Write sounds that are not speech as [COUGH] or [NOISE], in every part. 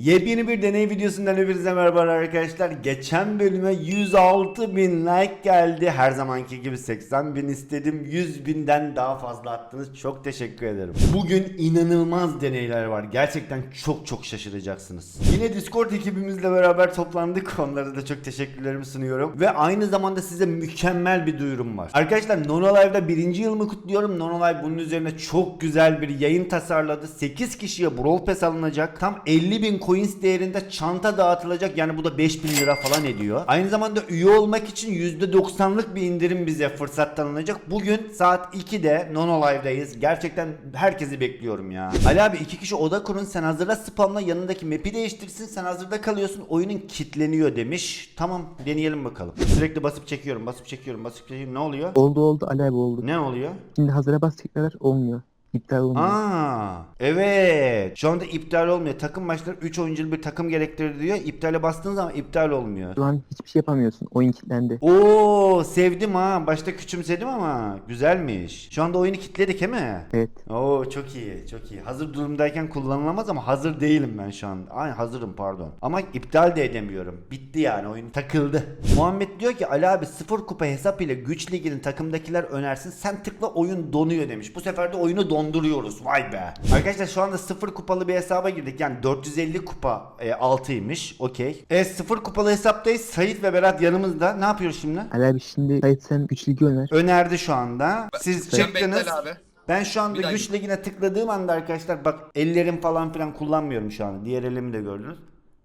Yepyeni bir deney videosundan hepinize merhaba arkadaşlar. Geçen bölüme 106 bin like geldi. Her zamanki gibi 80 bin istedim. 100 binden daha fazla attınız. Çok teşekkür ederim. Bugün inanılmaz deneyler var. Gerçekten çok çok şaşıracaksınız. Yine Discord ekibimizle beraber toplandık. Onlara da çok teşekkürlerimi sunuyorum. Ve aynı zamanda size mükemmel bir duyurum var. Arkadaşlar Nono Live'da birinci yılımı kutluyorum. Nono Live bunun üzerine çok güzel bir yayın tasarladı. 8 kişiye Brawl Pass alınacak. Tam 50 bin coins değerinde çanta dağıtılacak. Yani bu da 5000 lira falan ediyor. Aynı zamanda üye olmak için %90'lık bir indirim bize fırsat tanınacak. Bugün saat 2'de Nono Live'dayız. Gerçekten herkesi bekliyorum ya. Ali abi iki kişi oda kurun. Sen hazırla spamla yanındaki map'i değiştirsin. Sen hazırda kalıyorsun. Oyunun kitleniyor demiş. Tamam deneyelim bakalım. Sürekli basıp çekiyorum, basıp çekiyorum, basıp çekiyorum. Ne oluyor? Oldu oldu Ali abi oldu. Ne oluyor? Şimdi hazıra bas tekrar olmuyor. İptal olmuyor. Aa, evet. Şu anda iptal olmuyor. Takım maçları 3 oyunculu bir takım gerektirir diyor. İptale bastığın zaman iptal olmuyor. Şu an hiçbir şey yapamıyorsun. Oyun kilitlendi. Oo, sevdim ha. Başta küçümsedim ama güzelmiş. Şu anda oyunu kilitledik he mi? Evet. Oo çok iyi, çok iyi. Hazır durumdayken kullanılamaz ama hazır değilim ben şu an. Ay hazırım pardon. Ama iptal de edemiyorum. Bitti yani oyun takıldı. [LAUGHS] Muhammed diyor ki Ali abi sıfır kupa hesap ile güç liginin takımdakiler önersin. Sen tıkla oyun donuyor demiş. Bu sefer de oyunu donduruyoruz. Vay be. Arkadaşlar şu anda sıfır kupalı bir hesaba girdik. Yani 450 kupa e, altıymış. Okey. E sıfır kupalı hesaptayız. Sait ve Berat yanımızda. Ne yapıyoruz şimdi? Ali abi şimdi Sait sen güç ligi öner. Önerdi şu anda. Siz Sen çıktınız. bekle abi. Ben şu anda Bir dakika. güç ligine tıkladığım anda arkadaşlar bak ellerim falan filan kullanmıyorum şu anda. Diğer elimi de gördünüz.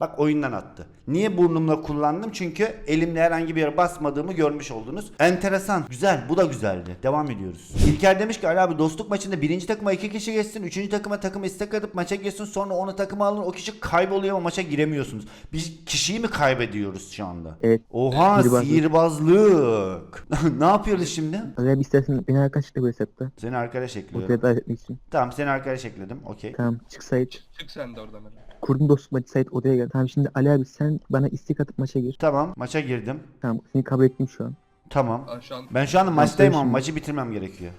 Bak oyundan attı. Niye burnumla kullandım? Çünkü elimle herhangi bir yere basmadığımı görmüş oldunuz. Enteresan. Güzel. Bu da güzeldi. Devam ediyoruz. İlker demiş ki Ali abi dostluk maçında birinci takıma iki kişi geçsin. Üçüncü takıma takım istek atıp maça geçsin. Sonra onu takıma alın. O kişi kayboluyor ama maça giremiyorsunuz. Biz kişiyi mi kaybediyoruz şu anda? Evet. Oha Sihirbazlık. sihirbazlık. [LAUGHS] ne yapıyoruz şimdi? Ali abi istersen beni arkadaşlıkla bu hesapta. Seni arkadaş ekliyorum. Davet etmek için. Tamam seni arkadaş ekledim. Okey. Tamam çık Sait. Çık sen de oradan hadi. Kurdum dostluk maçı Sait odaya gel. Tamam şimdi Ali abi sen bana istek atıp maça gir. Tamam maça girdim. Tamam seni kabul ettim şu an. Tamam. Aa, şu an Ben şu anda maçtayım ama maçı bitirmem gerekiyor.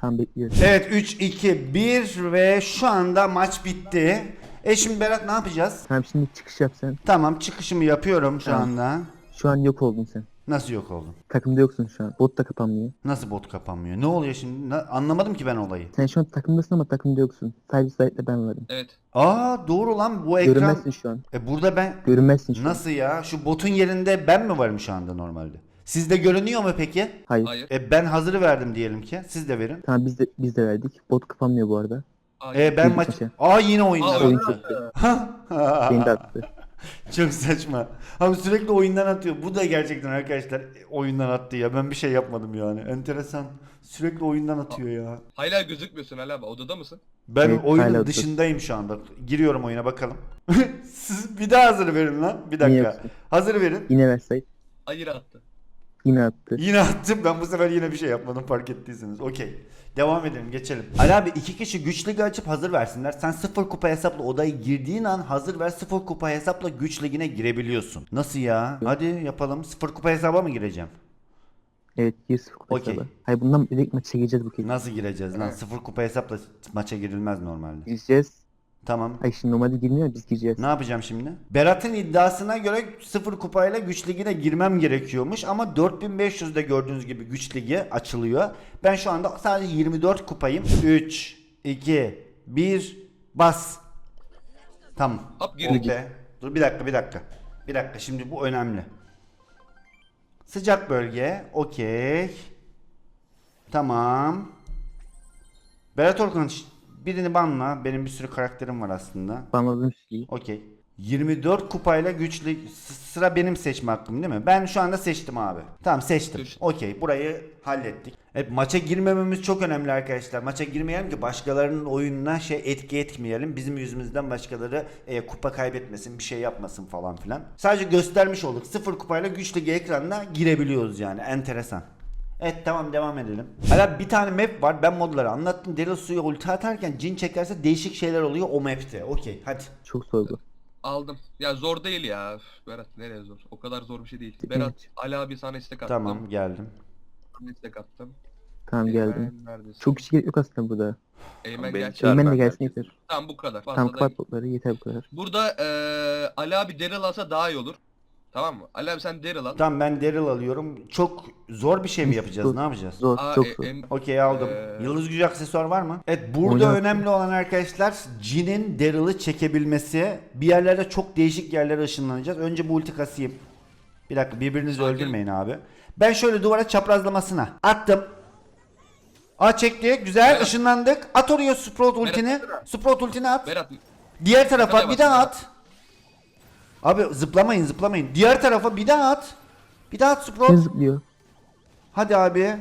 Tamam bekliyorum. Evet 3 2 1 ve şu anda maç bitti. E şimdi Berat ne yapacağız? Tamam şimdi çıkış yap sen. Tamam çıkışımı yapıyorum şu Tamam. anda. Şu an yok oldun sen. Nasıl yok oldum? Takımda yoksun şu an. Bot da kapanmıyor. Nasıl bot kapanmıyor? Ne oluyor şimdi? Na- anlamadım ki ben olayı. Sen şu an takımdasın ama takımda yoksun. Sadece Sait'le ben varım. evet. Aa doğru lan bu ekran. Görünmezsin şu an. E burada ben Görünmezsin şu an. nasıl ya? Şu botun yerinde ben mi varım şu anda normalde? Sizde görünüyor mu peki? Hayır. Hayır. E ben hazırı verdim diyelim ki. Siz de verin. Tamam biz de biz de verdik. Bot kapanmıyor bu arada. Hayır. E ben maç... Aa yine oyundan Aa, Oyun attı. çöktü. Beni de attı. [LAUGHS] Çok saçma. Abi sürekli oyundan atıyor. Bu da gerçekten arkadaşlar oyundan attı ya. Ben bir şey yapmadım yani. Enteresan. Sürekli oyundan atıyor ya. Hala gözükmüyorsun hala. Odada mısın? Ben Evet, oyunun hala dışındayım şu anda. Giriyorum oyuna bakalım. [LAUGHS] Siz bir daha hazır verin lan. Bir Niye dakika. yoksun? Hazır verin. Yine ver Sait. Hayır attı. Yine attı. Yine attım. Ben bu sefer yine bir şey yapmadım fark ettiyseniz. Okey. Devam edelim geçelim. Ali abi iki kişi güç ligi açıp hazır versinler. Sen sıfır kupa hesapla odaya girdiğin an hazır ver sıfır kupa hesapla güç ligine girebiliyorsun. Nasıl ya? Hadi yapalım. Sıfır kupa hesaba mı gireceğim? Evet 1-0 kupa Okey. hesabı. Hayır bundan direkt maça gireceğiz bu kez. Nasıl gireceğiz lan? Evet. Sıfır kupa hesapla maça girilmez normalde. Gireceğiz. Tamam. Hayır şimdi normalde girmiyor biz gireceğiz. Ne yapacağım şimdi? Berat'ın iddiasına göre sıfır kupayla güç ligine girmem gerekiyormuş ama 4500'de gördüğünüz gibi güç ligi açılıyor. Ben şu anda sadece 24 kupayım. 3, 2, 1, bas. Tamam. Hop girdik. Oh be. Dur bir dakika bir dakika. Bir dakika şimdi bu önemli. Sıcak bölge. Okey. Tamam. Berat Orkun şş, birini banla. Benim bir sürü karakterim var aslında. Banladığım şeyi. Okey. 24 kupayla güçlü sıra benim seçme hakkım değil mi? Ben şu anda seçtim abi. Tamam seçtim. Okey burayı hallettik. Evet maça girmememiz çok önemli arkadaşlar. Maça girmeyelim ki başkalarının oyununa şey etki etmeyelim. Bizim yüzümüzden başkaları e, kupa kaybetmesin, bir şey yapmasın falan filan. Sadece göstermiş olduk. Sıfır kupayla güçlü ekranına girebiliyoruz yani. Enteresan. Evet tamam devam edelim. Hala bir tane map var. Ben modları anlattım. Deli suya ulti atarken cin çekerse değişik şeyler oluyor o map'te. Okey hadi. Çok zor bu. Aldım. Ya zor değil ya. Üf, Berat nereye zor? O kadar zor bir şey değil. Berat? Ali abi sana istek attım. Tamam geldim. Sana istek attım. Tamam geldim. Eymen neredesin? Çok kişi gerek yok aslında burada. Eymen Beni çağır. Eymen de ben gelsin yeter. Tamam bu kadar. Tamam Fazla da- kapat botları yeter bu kadar. Burada eee Ali abi Daryl alsa daha iyi olur. Tamam mı? Ali abi sen Daryl al. Tamam ben Daryl alıyorum. Çok zor bir şey mi yapacağız? Ne yapacağız? Zor Aa, çok e- zor. em- Okey aldım. Ee, Yıldız gücü aksesuar var mı? Evet burada Oynarsın. önemli olan arkadaşlar Jin'in Daryl'ı çekebilmesi. Bir yerlerde çok değişik yerlere ışınlanacağız. Önce bu ulti kasayım. Bir dakika birbirinizi Sakin. öldürmeyin abi. Ben şöyle duvara çaprazlamasına attım. Aa çekti. Güzel Berat. ışınlandık. At oraya Sprout ultini. atsana. Sprout ultini at. Berat Diğer tarafa Nereye bir daha at. Abi zıplamayın zıplamayın. Diğer tarafa bir daha at. Bir daha at Sprout. Kim zıplıyor? Hadi abi.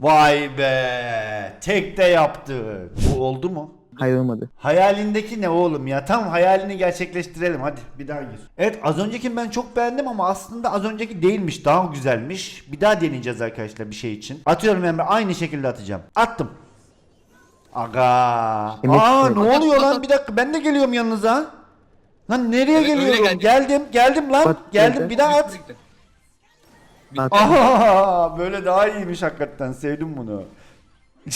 Vay be. Tek de yaptık. Bu oldu mu? Hayır olmadı. Hayalindeki ne oğlum ya? Tam hayalini gerçekleştirelim. Hadi bir daha gir. Evet az öncekini ben çok beğendim ama aslında az önceki değilmiş. Daha güzelmiş. Bir daha deneyeceğiz arkadaşlar bir şey için. Atıyorum Emre. Aynı şekilde atacağım. Attım. Aga. Emek Aa ne oluyor lan? Bir dakika ben de geliyorum yanınıza. Lan nereye Evet, öyle geliyorum? gelecek. Geldim. Geldim lan. Bak, geldim. geldi. Bir daha at. Aha böyle daha iyiymiş hakikaten sevdim bunu. [LAUGHS]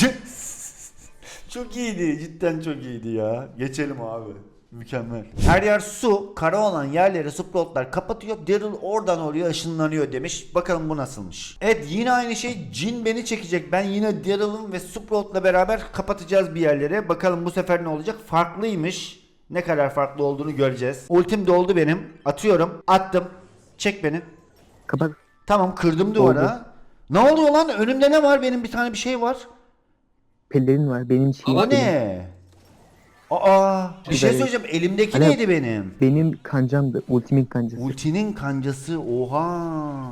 çok iyiydi cidden çok iyiydi ya. Geçelim abi. Mükemmel. Her yer su, kara olan yerleri sproutlar kapatıyor. Daryl oradan oraya ışınlanıyor demiş. Bakalım bu nasılmış. Evet yine aynı şey. Jin beni çekecek. Ben yine Daryl'ın ve Sprout'la beraber kapatacağız bir yerleri. Bakalım bu sefer ne olacak? Farklıymış. Ne kadar farklı olduğunu göreceğiz. Ultim doldu benim. Atıyorum. Attım. Çek beni. Kapat. Tamam kırdım duvara. Oldu. Ne oluyor lan? Önümde ne var? Benim bir tane bir şey var. Pellerin var. Benim için. Ama ne? Aa, bir şey söyleyeceğim. Elimdeki Alo. neydi benim? Benim kancamdı. Ultimate kancası. Ultinin kancası. Oha.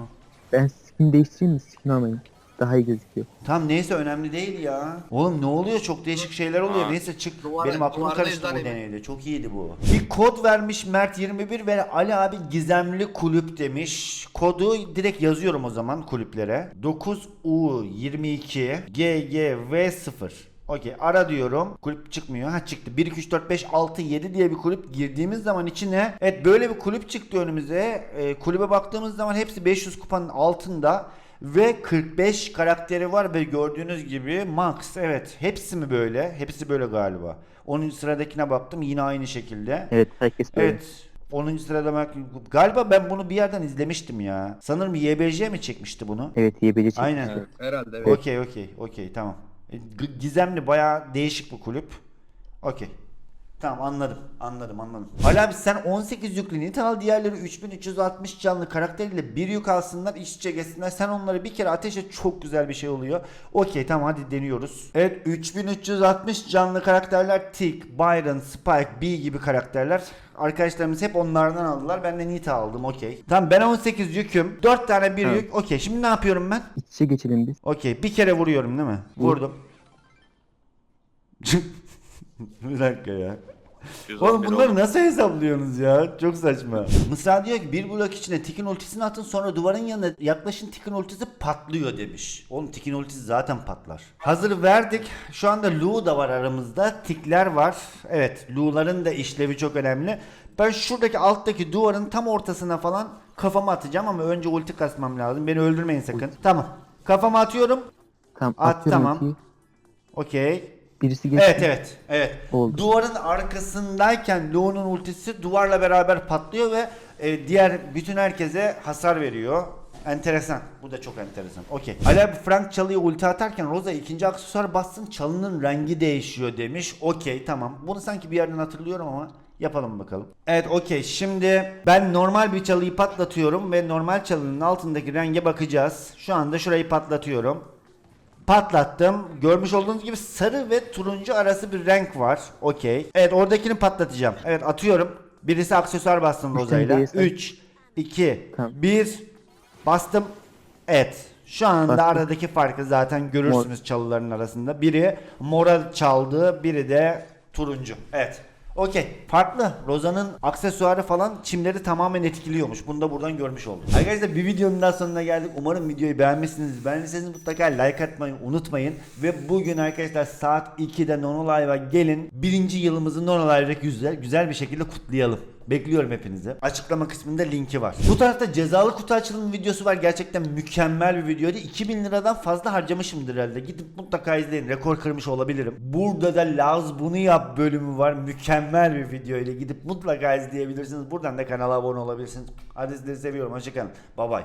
ben skin değiştireyim mi? Skin almayın. Daha iyi gözüküyor. Tam neyse önemli değil ya. Oğlum ne oluyor? Çok değişik şeyler oluyor. Aa, neyse çık. duvara- Benim aklım karıştı bu deneyde. Çok iyiydi bu. Bir kod vermiş Mert 21 ve Ali abi gizemli kulüp demiş. Kodu direkt yazıyorum o zaman kulüplere. 9U22 GGV0. Okey ara diyorum. Kulüp çıkmıyor. Ha çıktı. 1 2 3 4 5 6 7 diye bir kulüp girdiğimiz zaman içine evet böyle bir kulüp çıktı önümüze. Ee, kulübe baktığımız zaman hepsi 500 kupanın altında ve 45 karakteri var ve gördüğünüz gibi max evet hepsi mi böyle? Hepsi böyle galiba. 10. sıradakine baktım yine aynı şekilde. Evet herkes böyle. Evet. 10. sırada bak galiba ben bunu bir yerden izlemiştim ya. Sanırım YBC mi çekmişti bunu? Evet YBC çekti. Aynen. Evet, herhalde evet. Okey okey okey tamam. Gizemli bayağı değişik bir kulüp. Okey. Tamam anladım anladım anladım. Ali abi sen 18 yüklü nit al diğerleri 3360 canlı karakteriyle bir yük alsınlar iç içe geçsinler. Sen onları bir kere ateş et çok güzel bir şey oluyor. Okey tamam hadi deniyoruz. Evet 3360 canlı karakterler Tick, Byron, Spike, B gibi karakterler. Arkadaşlarımız hep onlardan aldılar. Ben de Nita aldım okey. Tamam ben 18 yüküm. 4 tane bir Tamam. yük. Okey şimdi ne yapıyorum ben? İç içe geçelim biz. Okey bir kere vuruyorum değil mi? Vur. Vurdum. [LAUGHS] [LAUGHS] bir dakika ya. 111 Oğlum bunları oldu. nasıl hesaplıyorsunuz ya? Çok saçma. Mısra diyor ki bir blok içine tikin ultisini atın sonra duvarın yanına yaklaşın tikin ultisi patlıyor demiş. Oğlum tikin ultisi zaten patlar. Hazır verdik. Şu anda Lu da var aramızda. Tikler var. Evet Lu'ların da işlevi çok önemli. Ben şuradaki alttaki duvarın tam ortasına falan kafamı atacağım ama önce ulti kasmam lazım. Beni öldürmeyin sakın. Tamam. Kafama atıyorum. Tamam At, tamam. Okey. Birisi geçti. Evet evet evet. Oldu. Duvarın arkasındayken Lo'nun ultisi duvarla beraber patlıyor ve e, diğer bütün herkese hasar veriyor. Enteresan. Bu da çok enteresan. Okey. Ali abi Frank çalıya ulti atarken Rosa ikinci aksesuar bassın çalının rengi değişiyor demiş. Okey tamam. Bunu sanki bir yerden hatırlıyorum ama yapalım bakalım. Evet okey. Şimdi ben normal bir çalıyı patlatıyorum ve normal çalının altındaki renge bakacağız. Şu anda şurayı patlatıyorum. Patlattım. Görmüş olduğunuz gibi sarı ve turuncu arası bir renk var. Okey. Evet oradakini patlatacağım. Evet atıyorum. Birisi aksesuar bastım Roza'yla. tane değilse- 3, 2, Tamam. 1. Bastım. Evet. Şu anda Bastım. aradaki farkı zaten görürsünüz çalıların arasında. Biri mora çaldı, biri de turuncu. Evet. Okey. Farklı. Roza'nın aksesuarı falan çimleri tamamen etkiliyormuş. Bunu da buradan görmüş olduk. Arkadaşlar bir videonun daha sonuna geldik. Umarım videoyu beğenmişsiniz. Beğendiyseniz mutlaka like atmayı unutmayın. Ve bugün arkadaşlar saat 2'de Nono Live'a gelin. Birinci yılımızı Nono Live'da güzel, güzel bir şekilde kutlayalım. Bekliyorum hepinizi. Açıklama kısmında linki var. Bu tarafta cezalı kutu açılımı videosu var. Gerçekten mükemmel bir videoydu. 2000 liradan fazla harcamışımdır herhalde. Gidip mutlaka izleyin. Rekor kırmış olabilirim. Burada da Laz bunu yap bölümü var. Mükemmel bir video ile gidip mutlaka izleyebilirsiniz. Buradan da kanala abone olabilirsiniz. Hadi sizleri seviyorum. Hoşçakalın. Bye bye.